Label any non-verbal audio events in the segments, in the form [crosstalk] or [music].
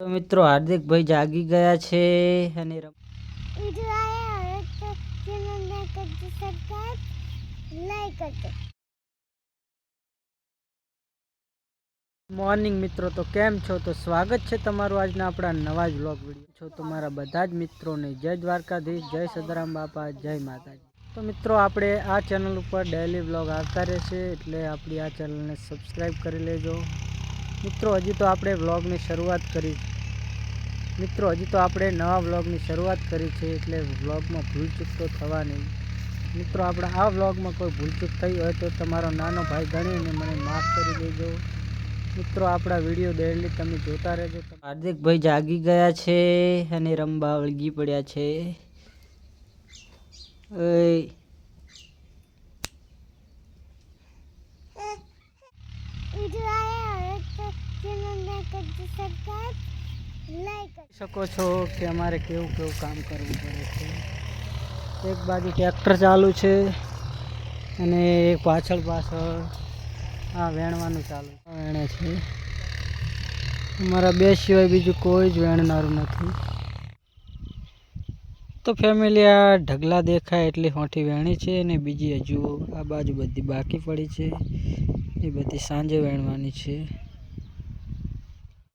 તો મિત્રો હાર્દિકભાઈ જાગી ગયા છે અને મોર્નિંગ મિત્રો તો કેમ છો? તો સ્વાગત છે તમારું આજના આપણા નવા જ વ્લોગ વીડિયો છો તમારા બધા જ મિત્રોને જય દ્વારકાધીશ જય સદરામ બાપા જય માતાજી. તો મિત્રો આપણે આ ચેનલ ઉપર ડેલી વ્લોગ આવતા રહેશે એટલે આપણી આ ચેનલને સબસ્ક્રાઈબ કરી લેજો. મિત્રો, હજી તો આપણે વ્લોગની શરૂઆત કરી મિત્રો, હજી તો આપણે નવા વ્લોગની શરૂઆત કરી છે એટલે વ્લોગમાં ભૂલચૂક તો થવા નહીં મિત્રો, આપણે આ વ્લોગમાં કોઈ ભૂલચૂક થઈ હોય તો તમારો નાનો ભાઈ ગણીને મને માફ કરી દેજો. મિત્રો, આપણા વીડિયો ડેલી તમે જોતા રહેજો. હાર્દિકભાઈ જાગી ગયા છે અને રંબા વળગી પડ્યા છે. શકો છો કે અમારે કેવું કેવું કામ કરવું પડે છે. એક બાજુ ટ્રેક્ટર ચાલુ છે અને એક પાછળ પાછળ આ વેણવાનું ચાલુ વેણે છે. અમારા બે સિવાય બીજું કોઈ જ વેણનારું નથી. તો ફેમિલી આ ઢગલા દેખાય એટલી હોઠી વેણી છે અને બીજી હજુ આ બાજુ બધી બાકી પડી છે. એ બધી સાંજે વેણવાની છે.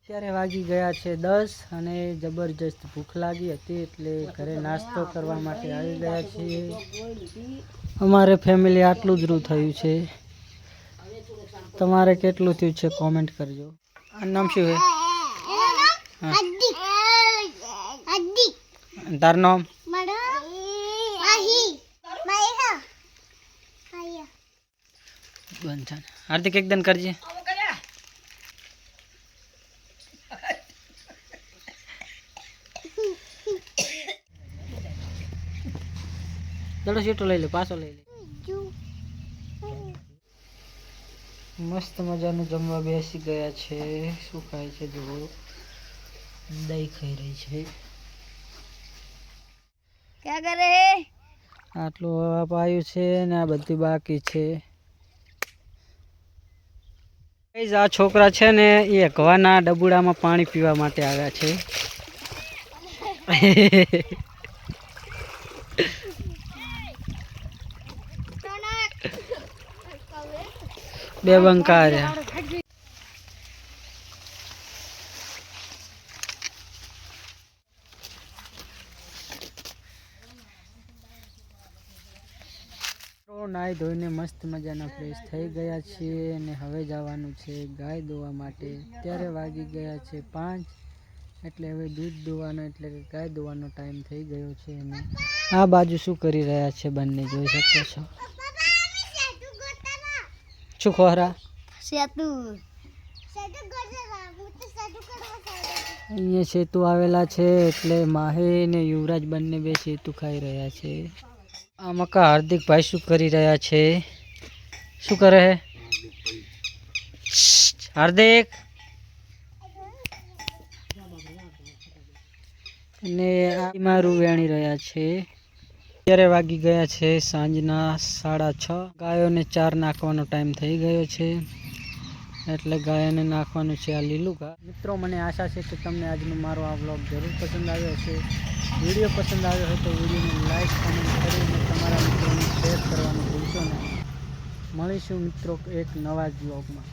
અત્યારે વાગી ગયા છે દસ અને જબરજસ્ત ભૂખ લાગી હતી એટલે ઘરે નાસ્તો કરવા માટે આવી ગયા છીએ. અમારે ફેમિલી આટલું જ રૂ થયું છે. તમારે કેટલું થયું છે કોમેન્ટ કરજો. આ નામ શું છે? હા. તારું નામ? બંધ હાર્દિક એકદમ કરજે. દડો સીટો લઈ લે પાછો લઈ લે. મસ્ત મજાનું જમવા બેસી ગયા છે. શું ખાય છે જુઓ. દહીં ખાઈ રહી છે. ક્યાં કરે આટલું આટલું અપાયું છે ને આ બધું બાકી છે. આ છોકરા છે ને એ અકવાના ડબુડામાં પાણી પીવા માટે આવ્યા છે. [laughs] બે બંકા રહ્યા નાહી ધોઈને મસ્ત મજાના ફ્રેશ થઈ ગયા છીએ અને હવે જવાનું છે ગાય દોવા માટે. ત્યારે વાગી ગયા છે પાંચ, એટલે હવે દૂધ દોવાનો, એટલે કે ગાય દોવાનો ટાઈમ થઈ ગયો છે અને આ બાજુ શું કરી રહ્યા છે બંને? જોઈ શકો છો. શું ખોરા? સેતુ. અહીંયા સેતુ આવેલા છે એટલે માહે ને યુવરાજ બંને બે સેતુ ખાઈ રહ્યા છે. આ મકા હાર્દિકભાઈ શું કરી રહ્યા છે? શું કરે? છે હાર્દિક! અને આ મારું વેણી રહ્યા છે. અત્યારે વાગી ગયા છે સાંજના સાડા છ. ગાયોને ચાર નાખવાનો ટાઈમ થઈ ગયો છે. એટલે ગાયોને નાખવાનું છે આ લીલું ઘા. મિત્રો, મને આશા છે કે તમને આજનો મારો આ વ્લોગ જરૂર પસંદ આવ્યો હશે. વીડિયો પસંદ આવ્યો હોય તો વિડીયોને લાઈક કમેન્ટ કરીને તમારા મિત્રોને શેર કરવાનું ભૂલશો નહીં. મળીશું મિત્રો એક નવા જ વ્લોગમાં